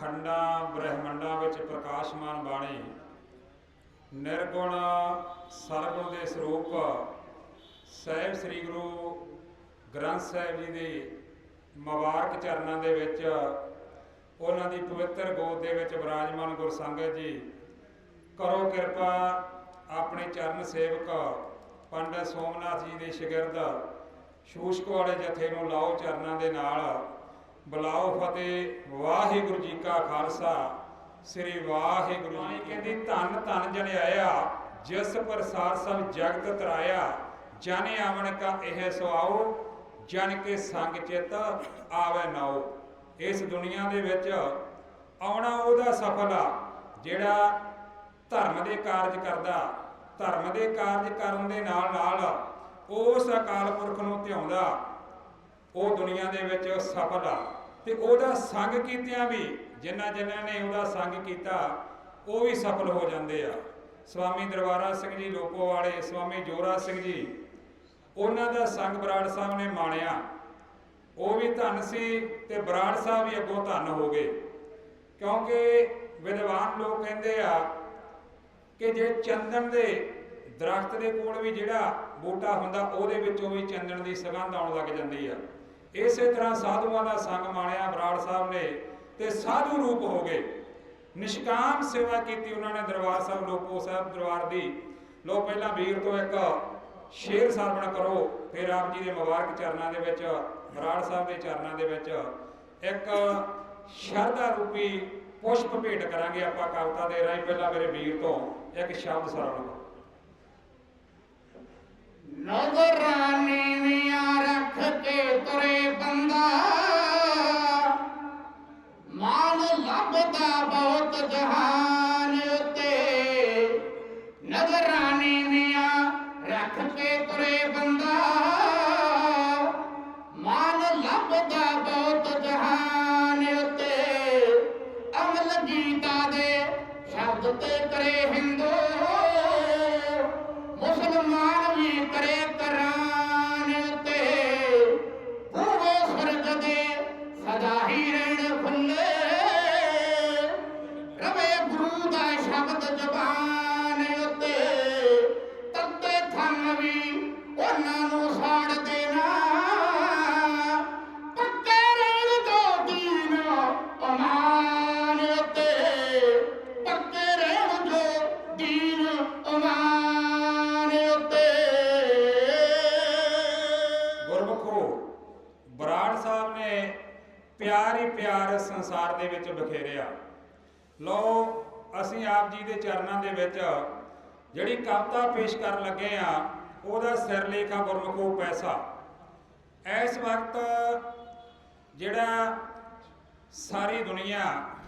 ਖੰਡਾਂ, ਬ੍ਰਹਿਮੰਡਾਂ ਵਿੱਚ ਪ੍ਰਕਾਸ਼ਮਾਨ ਬਾਣੀ, ਨਿਰਗੁਣ, ਸਰਗੁਣ ਦੇ ਸਰੂਪ, ਸਾਹਿਬ ਸ੍ਰੀ ਗੁਰੂ ਗ੍ਰੰਥ ਸਾਹਿਬ ਜੀ ਦੇ ਮੁਬਾਰਕ ਚਰਨਾਂ ਦੇ ਵਿੱਚ, ਉਹਨਾਂ ਦੀ ਪਵਿੱਤਰ ਗੋਦ ਦੇ ਵਿੱਚ ਵਿਰਾਜਮਾਨ ਗੁਰਸੰਗਤ ਜੀ, ਕਰੋ ਕਿਰਪਾ ਆਪਣੇ ਚਰਨ ਸੇਵਕ ਪੰਡਤ ਸੋਮਨਾਥ ਜੀ ਦੇ ਸ਼ਾਗਿਰਦ, ਸ਼ੂਸ਼ਕ ਵਾਲੇ ਜਥੇ ਨੂੰ ਲਾਓ ਚਰਨਾਂ ਦੇ ਨਾਲ। ਬੁਲਾਓ ਫਤਿਹ ਵਾਹਿਗੁਰੂ ਜੀ ਕਾ ਖਾਲਸਾ। ਸ੍ਰੀ ਵਾਹਿਗੁਰੂ ਜੀ ਕਹਿੰਦੀ ਧੰਨ ਧੰਨ ਜਨ ਆਇਆ ਜਿਸ ਪ੍ਰਸਾਰ ਸਭ ਜਗਤ ਤਰਾਇਆ। ਜਨ ਆਵਣ ਕਾ ਇਹ ਸੁਆਓ ਜਨ ਕੇ ਸੰਗ ਚਿਤ ਆਵੇ ਨਾਓ ਇਸ ਦੁਨੀਆ ਦੇ ਵਿੱਚ ਆਉਣਾ ਉਹਦਾ ਸਫਲ ਆ ਜਿਹੜਾ ਧਰਮ ਦੇ ਕਾਰਜ ਕਰਦਾ। ਧਰਮ ਦੇ ਕਾਰਜ ਕਰਨ ਦੇ ਨਾਲ ਨਾਲ ਉਸ ਅਕਾਲ ਪੁਰਖ ਨੂੰ ਧਿਆਉਂਦਾ। ਉਹ ਦੁਨੀਆ ਦੇ ਵਿੱਚ ਸਫਲ ਆ। ਤੇ ਉਹਦਾ ਸੰਗ ਕੀਤਿਆਂ ਵੀ ਜਿਨ੍ਹਾਂ ਜਿਨ੍ਹਾਂ ਨੇ ਉਹਦਾ ਸੰਗ ਕੀਤਾ, ਉਹ ਵੀ ਸਫਲ ਹੋ ਜਾਂਦੇ ਆ। ਸਵਾਮੀ ਦਰਬਾਰਾ ਸਿੰਘ ਜੀ, ਲੋਕੋ ਵਾਲੇ, ਸਵਾਮੀ ਜੋਰਾ ਸਿੰਘ ਜੀ, ਉਹਨਾਂ ਦਾ ਸੰਗ ਬਰਾੜ ਸਾਹਿਬ ਨੇ ਮਾਣਿਆ। ਉਹ ਵੀ ਧਨ ਸੀ ਤੇ ਬਰਾੜ ਸਾਹਿਬ ਵੀ ਅੱਗੋਂ ਧੰਨ ਹੋ ਗਏ। ਕਿਉਂਕਿ ਵਿਦਵਾਨ ਲੋਕ ਕਹਿੰਦੇ ਆ ਕਿ ਜੇ ਚੰਦਨ ਦੇ ਦਰਖਤ ਦੇ ਕੋਲ ਵੀ ਜਿਹੜਾ ਬੂਟਾ ਹੁੰਦਾ, ਉਹਦੇ ਵਿੱਚੋਂ ਵੀ ਚੰਦਨ ਦੀ ਸੁਗੰਧ ਆਉਣ ਲੱਗ ਜਾਂਦੀ ਆ। ਇਸੇ ਤਰ੍ਹਾਂ ਸਾਧੂਆਂ ਦਾ ਸੰਗ ਮਾਣਿਆ ਬਰਾੜ ਸਾਹਿਬ ਨੇ ਤੇ ਸਾਧੂ ਰੂਪ ਹੋ ਗਏ। ਨਿਸ਼ਕਾਮ ਸੇਵਾ ਕੀਤੀ ਉਹਨਾਂ ਨੇ ਦਰਬਾਰ ਸਾਹਿਬ, ਲੋਕੋ ਸਾਹਿਬ ਦਰਬਾਰ ਦੀ। ਲੋ ਪਹਿਲਾਂ ਵੀਰ ਤੋਂ ਇੱਕ ਸ਼ੇਰ ਸਰਵਣ ਕਰੋ, ਫਿਰ ਆਪ ਜੀ ਦੇ ਮੁਬਾਰਕ ਚਰਨਾਂ ਦੇ ਵਿੱਚ, ਬਰਾੜ ਸਾਹਿਬ ਦੇ ਚਰਨਾਂ ਦੇ ਵਿੱਚ ਇੱਕ ਸ਼ਰਧਾ ਰੂਪੀ ਪੁਸ਼ਪ ਭੇਟ ਕਰਾਂਗੇ ਆਪਾਂ ਕਵਿਤਾ ਦੇ ਰਾਹੀਂ। ਪਹਿਲਾਂ ਮੇਰੇ ਵੀਰ ਤੋਂ ਇੱਕ ਸ਼ਬਦ ਸਰਵਣ ਕਰੋ। ਨਜ਼ਰਾਨੀ ਨੀਆਂ ਰੱਖ ਤੁਰੇ ਬੰਦਾ। ਮਾਨ ਲੱਭਦਾ ਬਹੁਤ ਜਹਾਨ ਉਤੇ। ਨਜ਼ਰਾਨੀ ਨੀਆਂ ਰੱਖ ਕੇ ਤੁਰੇ ਬੰਦਾ। ਮਾਨ ਲੱਭਦਾ ਬਹੁਤ ਜਹਾਨ ਉਤੇ। ਅਮਲ ਗੀਤਾ ਦੇ ਸ਼ਬਦ ਤੇ ਕਰੇ ਹਿੰਦੂ। ਮੁਸਲਮਾਨ ਵੀ ਕਰੇ ਵਿੱਚ ਲਓ, ਅਸੀਂ ਆਪ ਜੀ ਦੇ ਚਰਨਾਂ ਦੇ ਵਿੱਚ ਜਿਹੜੀ ਕਵਿਤਾ ਪੇਸ਼ ਕਰਨ ਲੱਗੇ ਆ, ਉਹਦਾ ਸਿਰਲੇਖ ਆ ਗੁਰਮਖੋ ਪੈਸਾ। ਇਸ ਵਕਤ ਜਿਹੜਾ ਸਾਰੀ ਦੁਨੀਆ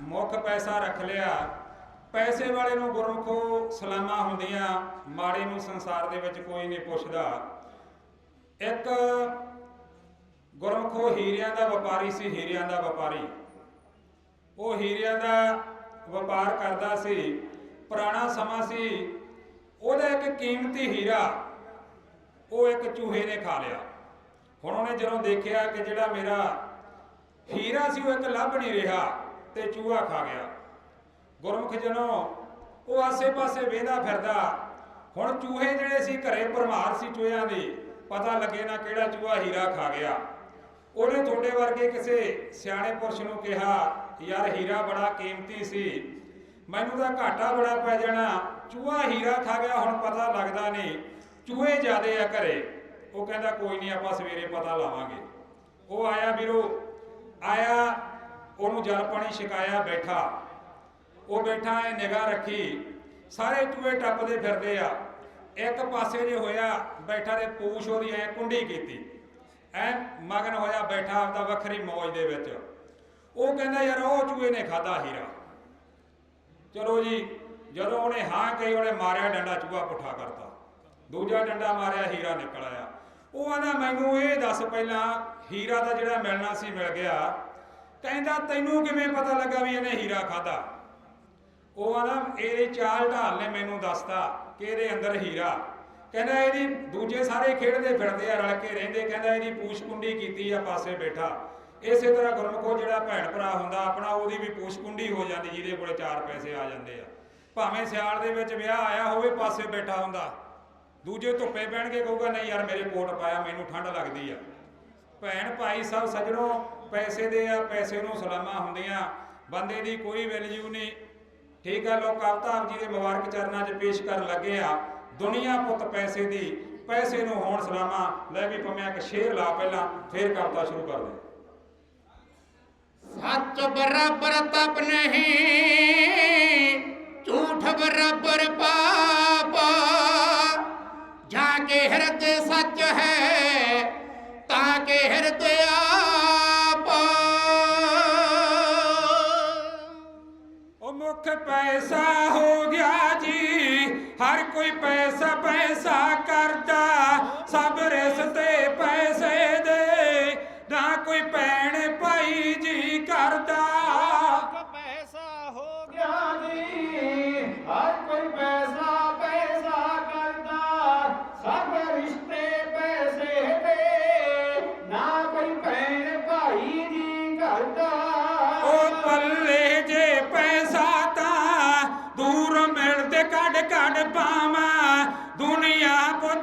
ਮੁੱਖ ਪੈਸਾ ਰੱਖ ਲਿਆ, ਪੈਸੇ ਵਾਲੇ ਨੂੰ ਗੁਰਮਖੋ ਸਲਾਮਾਂ ਹੁੰਦੀਆਂ, ਮਾੜੇ ਨੂੰ ਸੰਸਾਰ ਦੇ ਵਿੱਚ ਕੋਈ ਨਹੀਂ ਪੁੱਛਦਾ। ਇੱਕ ਗੁਰਮਖੋ ਹੀਰਿਆਂ ਦਾ ਵਪਾਰੀ ਸੀ, ਹੀਰਿਆਂ ਦਾ ਵਪਾਰੀ। ਉਹ ਹੀਰਿਆਂ ਦਾ ਵਪਾਰ ਕਰਦਾ ਸੀ, ਪੁਰਾਣਾ ਸਮਾਂ ਸੀ, ਉਹਦਾ ਇੱਕ ਕੀਮਤੀ ਹੀਰਾ, ਉਹ ਇੱਕ ਚੂਹੇ ਨੇ ਖਾ ਲਿਆ। ਹੁਣ ਉਹਨੇ ਜਦੋਂ ਦੇਖਿਆ ਕਿ ਜਿਹੜਾ ਮੇਰਾ ਹੀਰਾ ਸੀ, ਉਹ ਇੱਕ ਲੱਭ ਨਹੀਂ ਰਿਹਾ ਤੇ ਚੂਹਾ ਖਾ ਗਿਆ। ਗੁਰਮੁਖ ਜਨੋ, ਉਹ ਆਸੇ-ਪਾਸੇ ਵੇਂਦਾ ਫਿਰਦਾ। ਹੁਣ ਚੂਹੇ ਜਿਹੜੇ ਸੀ, ਘਰੇ ਭਰਮਾਰ ਸੀ ਚੂਹਿਆਂ ਦੀ, ਪਤਾ ਲੱਗੇ ਨਾ ਕਿਹੜਾ ਚੂਹਾ ਹੀਰਾ ਖਾ ਗਿਆ। ਉਹਨੇ ਤੁਹਾਡੇ ਵਰਗੇ ਕਿਸੇ ਸਿਆਣੇ ਪੁਰਸ਼ ਨੂੰ ਕਿਹਾ ਯਾਰ ਹੀਰਾ ਬੜਾ ਕੀਮਤੀ ਸੀ। ਮੈਨੂੰ ਤਾਂ ਘਾਟਾ ਬੜਾ ਪੈ ਜਾਣਾ। ਚੂਹਾ ਹੀਰਾ ਖਾ ਗਿਆ, ਹੁਣ ਪਤਾ ਲੱਗਦਾ ਨਹੀਂ। ਚੂਹੇ ਜ਼ਿਆਦੇ ਆ ਘਰੇ। ਉਹ ਕਹਿੰਦਾ, ਕੋਈ ਨਹੀਂ, ਆਪਾਂ ਸਵੇਰੇ ਪਤਾ ਲਾਵਾਂਗੇ। ਉਹ ਆਇਆ ਵੀਰੋ। ਆਇਆ, ਉਹਨੂੰ ਜਲ ਪਾਣੀ ਛਕਾਇਆ, ਬੈਠਾ। ਉਹ ਬੈਠਾ, ਐ ਨਿਗਾਹ ਰੱਖੀ। ਸਾਰੇ ਚੂਹੇ ਟੱਪਦੇ ਫਿਰਦੇ ਆ। ਇੱਕ ਪਾਸੇ ਜੇ ਹੋਇਆ, ਬੈਠਾ ਦੇ ਪੂਛ ਉਹਦੀ ਐ ਕੁੰਡੀ ਕੀਤੀ। ਐ ਮਗਨ ਹੋਇਆ, ਬੈਠਾ ਆਪਦਾ ਵੱਖਰੀ ਮੌਜ ਦੇ ਵਿੱਚ। ਉਹ ਕਹਿੰਦਾ, ਯਾਰ, ਉਹ ਚੂਹੇ ਨੇ ਖਾਦਾ ਹੀਰਾ। ਚਲੋ ਜੀ, ਜਦੋਂ ਉਹਨੇ ਹਾਂ ਕਹੀ, ਉਹਨੇ ਮਾਰਿਆ ਡੰਡਾ, ਚੂਹਾ ਪੁੱਠਾ ਕਰਤਾ। ਦੂਜਾ ਡੰਡਾ ਮਾਰਿਆ, ਹੀਰਾ ਨਿਕਲ ਆਇਆ। ਉਹ ਆਂਦਾ ਮੈਨੂੰ ਇਹ ਦੱਸ ਪਹਿਲਾਂ, ਹੀਰਾ ਦਾ ਜਿਹੜਾ ਮਿਲਣਾ ਸੀ, ਮਿਲ ਗਿਆ। ਕਹਿੰਦਾ, ਤੈਨੂੰ ਕਿਵੇਂ ਪਤਾ ਲੱਗਾ ਵੀ ਇਹਨੇ ਹੀਰਾ ਖਾਦਾ ਉਹ ਆਂਦਾ ਇਹਦੀ ਚਾਲ ਢਾਲ ਨੇ ਮੈਨੂੰ ਦੱਸਤਾ ਕਿ ਇਹਦੇ ਅੰਦਰ ਹੀਰਾ। ਕਹਿੰਦਾ, ਇਹਦੀ, ਦੂਜੇ ਸਾਰੇ ਖੇਡਦੇ ਫਿਰਦੇ ਆ, ਰਲ ਕੇ ਰਹਿੰਦੇ। ਕਹਿੰਦਾ, ਇਹਦੀ ਪੂਛ ਕੁੰਡੀ ਕੀਤੀ ਆ, ਪਾਸੇ ਬੈਠਾ। ਇਸੇ ਤਰ੍ਹਾਂ ਗੁਰਮਖੋ ਜਿਹੜਾ ਭੈਣ ਭਰਾ ਹੁੰਦਾ, ਆਪਣਾ ਉਹਦੀ ਵੀ ਪੂਛ ਕੁੰਡੀ ਹੋ ਜਾਂਦੀ, ਜਿਹਦੇ ਕੋਲੇ ਚਾਰ ਪੈਸੇ ਆ ਜਾਂਦੇ ਆ। ਭਾਵੇਂ ਸਿਆਲ ਦੇ ਵਿੱਚ ਵਿਆਹ ਆਇਆ ਹੋਵੇ, ਪਾਸੇ ਬੈਠਾ ਹੁੰਦਾ। ਦੂਜੇ ਧੁੱਪੇ ਬਹਿਣਗੇ, ਕਹੂਗਾ, ਨਹੀਂ ਯਾਰ, ਮੇਰੇ ਕੋਟ ਪਾਇਆ, ਮੈਨੂੰ ਠੰਡ ਲੱਗਦੀ ਆ। ਭੈਣ ਭਾਈ ਸਭ ਸਜਣੋ ਪੈਸੇ ਦੇ ਆ, ਪੈਸੇ ਨੂੰ ਸਲਾਮਾਂ ਹੁੰਦੀਆਂ। ਬੰਦੇ ਦੀ ਕੋਈ ਵੈਲਿਊ ਨਹੀਂ। ਠੀਕ ਆ, ਲੋਕ ਆਪ ਜੀ ਦੇ ਮੁਬਾਰਕ ਚਰਨਾਂ 'ਚ ਪੇਸ਼ ਕਰਨ ਲੱਗੇ ਆ। ਦੁਨੀਆ ਪੁੱਤ ਪੈਸੇ ਦੀ, ਪੈਸੇ ਨੂੰ ਹੋਣ ਸਲਾਮਾਂ। ਲੈ ਵੀ ਪੰਮਿਆ ਇੱਕ ਸ਼ੇਰ ਲਾ ਪਹਿਲਾਂ, ਫੇਰ ਕਵਿਤਾ ਸ਼ੁਰੂ ਕਰ ਦੇ। ਸੱਚ ਬਰਾਬਰ ਤਪ ਨਹੀਂ, ਝੂਠ ਬਰਾਬਰ ਪਾਪ। ਜਾ ਕੇ ਹਿਰਦੇ ਸੱਚ ਹੈ, ਤਾਂ ਕੇ ਹਿਰਦੇ ਆਪ। ਉਹ ਮੁੱਖ ਪੈਸਾ ਹੋ ਗਿਆ ਜੀ, ਹਰ ਕੋਈ ਪੈਸਾ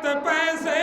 ਦੁਨੀਆ ਪੁੱਤ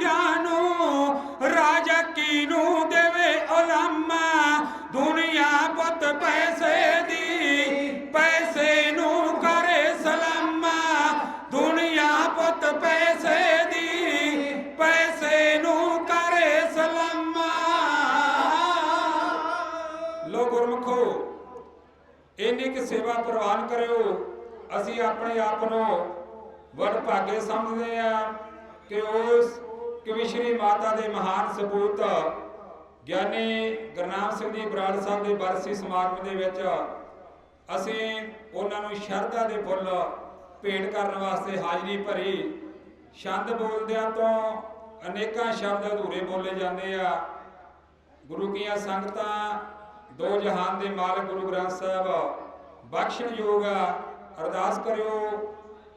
ਤਕਦੀਰਾਂ ਨੂੰ, ਰਾਜਾ ਕੀਨੂੰ ਦੇਵੇ ਉਲਾਮਾ? ਦੁਨੀਆ ਪੁੱਤ ਪੈਸੇ ਦੀ, ਪੈਸੇ ਨੂੰ ਕਰੇ ਸਲਾਮਾ। ਦੁਨੀਆ ਪੁੱਤ ਪੈਸੇ ਦੀ, ਪੈਸੇ ਨੂੰ ਕਰੇ ਸਲਾਮਾ। ਲੋ ਗੁਰਮਖੋ, ਇੰਨੀ ਕਿ ਸੇਵਾ ਪ੍ਰਵਾਨ ਕਰਿਓ। ਅਸੀਂ ਆਪਣੇ ਆਪ ਨੂੰ ਵਡ ਭਾਗੇ ਸਮਝਦੇ ਆ ਕਿ ਉਸ ਕਵਿਸ਼ਰੀ ਮਾਤਾ ਦੇ ਮਹਾਨ ਸਪੂਤ ਗਿਆਨੀ ਗੁਰਨਾਮ ਸਿੰਘ ਜੀ ਬਰਾੜ ਸਾਹਿਬ ਦੇ ਬਰਸੀ ਸਮਾਗਮ ਦੇ ਵਿੱਚ ਅਸੀਂ ਉਹਨਾਂ ਨੂੰ ਸ਼ਰਧਾ ਦੇ ਫੁੱਲ ਭੇਟ ਕਰਨ ਵਾਸਤੇ ਹਾਜ਼ਰੀ ਭਰੀ। ਛੰਦ ਬੋਲਦਿਆਂ ਤੋਂ ਅਨੇਕਾਂ ਸ਼ਬਦ ਅਧੂਰੇ ਬੋਲੇ ਜਾਂਦੇ ਆ। ਗੁਰੂ ਕੀਆਂ ਸੰਗਤਾਂ, ਦੋ ਜਹਾਨ ਦੇ ਮਾਲਕ ਗੁਰੂ ਗ੍ਰੰਥ ਸਾਹਿਬ, ਬਖਸ਼ਣ ਯੋਗ ਆ। ਅਰਦਾਸ ਕਰਿਓ,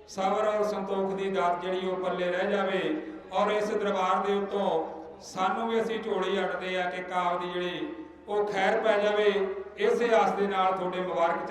ਸਬਰ ਔਰ ਸੰਤੋਖ ਦੀ ਦਾਤ ਜਿਹੜੀ ਉਹ ਪੱਲੇ ਰਹਿ ਜਾਵੇ। ਔਰ ਇਸ ਦਰਬਾਰ ਦੇ ਉੱਤੋਂ ਸਾਨੂੰ ਵੀ ਅਸੀਂ ਝੋਲੀ ਅੜਦੇ ਆ ਕਿ ਕਾਬ ਦੀ ਜਿਹੜੀ ਉਹ ਖੈਰ ਪੈ ਜਾਵੇ, ਇਸੇ ਆਸ ਦੇ ਨਾਲ ਤੁਹਾਡੇ ਮੁਬਾਰਕ